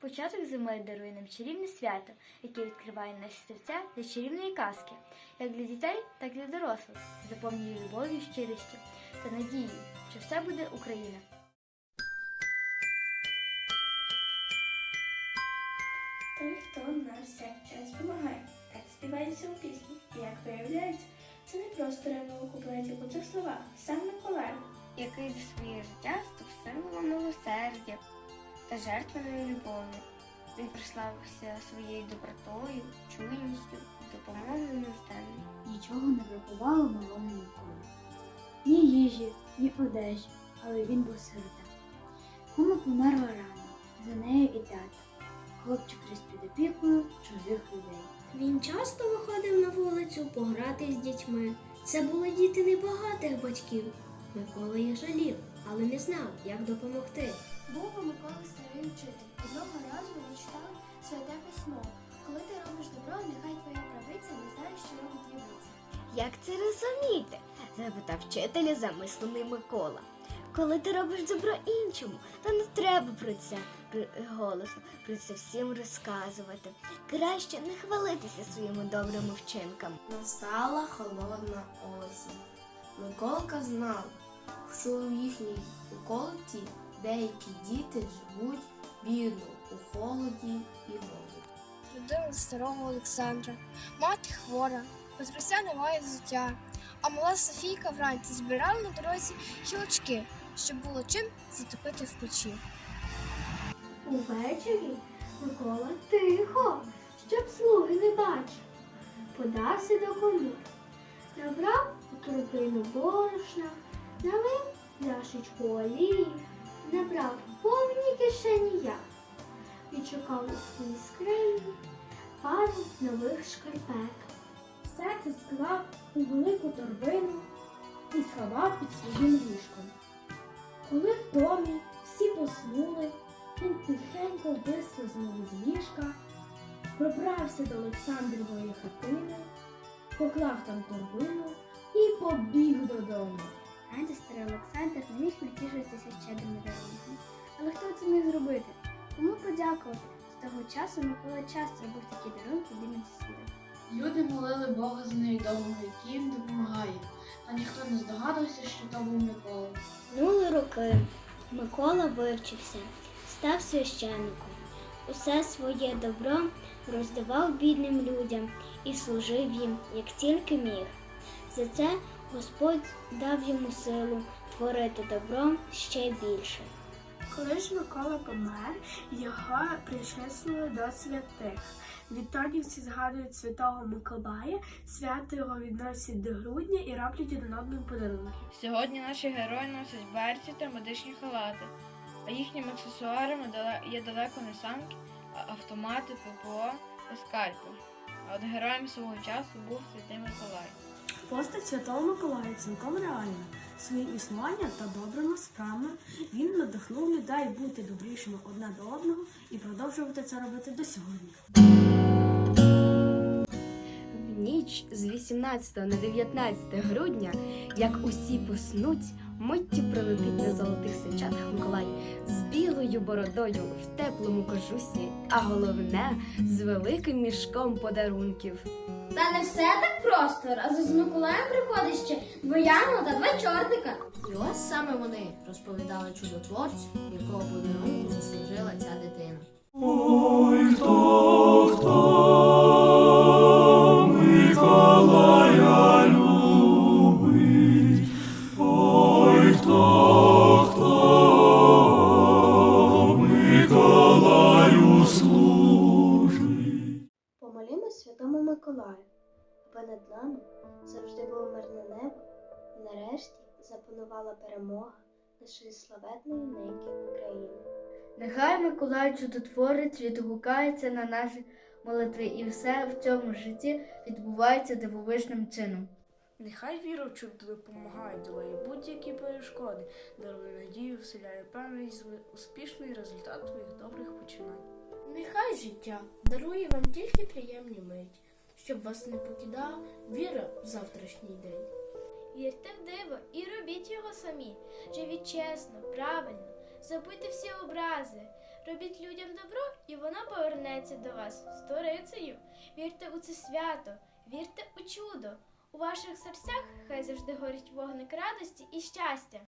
Початок зими дарує нам чарівне свято, яке відкриває наші серця для чарівної казки, як для дітей, так і для дорослих, заповнює любов'ю, щирістю та надією, що все буде Україна. Той, хто нам час допомагає. Так співається у пісні. Як виявляється, це не просто ремонт у куплеті у цих словах. Сам Миколай. який за своє життя став символом милосердя та жертвеною любов'ю. Він прославився своєю добротою, чуйністю, допомогою нужденним. Нічого не бракувало малому Миколі. Ні їжі, ні одежі, але він був сирота. Мама померла рано, за нею і тато. Хлопчик ріс під опікою чужих людей. Він часто виходив на вулицю пограти з дітьми. Це були діти небагатих батьків. Микола їх жалів, але не знав, як допомогти. Запитав вчителя замислений Микола. Коли ти робиш добро іншому, то не треба про це голосно, про це всім розказувати. Краще не хвалитися своїми добрими вчинками. Настала холодна осінь. Миколка знав, що у їхній околиці деякі діти живуть бідно у холоді і голоді. Родина старого Олександра, мати хвора, Петруся немає взуття, а мала Софійка вранці збирала на дорозі гілочки, щоб було чим затопити в печі. Увечері Микола тихо, щоб слуги не бачили. Подався до комір. Набрав у торбину борошна, налив ляшечку олії, набрав повні кишені яд. Відшукав у своїй скрині пару нових шкарпеток. Все це склав у велику торбину і сховав під своїм ліжком. Коли в домі всі поснули, він тихенько вислизнув із ліжка, пробрався до Олександрової хатини, поклав там торбину і побіг додому. Раді Олександр не міг натішитися щедрими дарунками. Але хто це міг зробити? Кому подякувати? З того часу Микола часто робив такі дарунки бідним сусідам. Люди молили Бога за невідомого, який їм допомагає, та ніхто не здогадувався, що то був Микола. Минули роки. Микола вивчився, став священником. Усе своє добро роздавав бідним людям і служив їм, як тільки міг. За це Господь дав йому силу творити добро ще більше. Коли ж Микола помер, його причислили до святих. Відтоді всі згадують святого Миколая, свято його відносять до грудня і роблять один одному подарунки. Сьогодні наші герої носять берці та медичні халати, а їхніми аксесуарами є далеко не санки, а автомати, ППО та скальпи. А от героєм свого часу був Святий Миколай. Постать Святого Миколая цілком реальна. Своїм існуванням та добрими справами він надихнув людей бути добрішими одне до одного і продовжувати це робити до сьогодні. В ніч з 18 на 19 грудня, як усі поснуть, миттю прилетить на золотих сичатах Миколай з білою бородою в теплому кожусі, а головне з великим мішком подарунків. Та не все так просто. Разом з Миколаєм приходить ще двояно та два чортика. І ось саме вони розповідали чудотворцю, якого подарунку заслужила ця дитина. Ой, хто, хто Миколаю, аби над нами завжди було мирне небо, і нарешті запанувала перемога нашої славетної неньки України. Нехай Миколай чудотворець відгукається на наші молитви, і все в цьому житті відбувається дивовижним чином. Нехай віруючи допомагає, долає будь-які перешкоди, дарує надію, вселяє певність успішний результат твоїх добрих починань. Нехай життя дарує вам тільки приємні мить, щоб вас не покидала віра в завтрашній день. Вірте в диво і робіть його самі. Живіть чесно, правильно, забудьте всі образи. Робіть людям добро, і воно повернеться до вас сторицею. Вірте у це свято, вірте у чудо. У ваших серцях хай завжди горить вогник радості і щастя.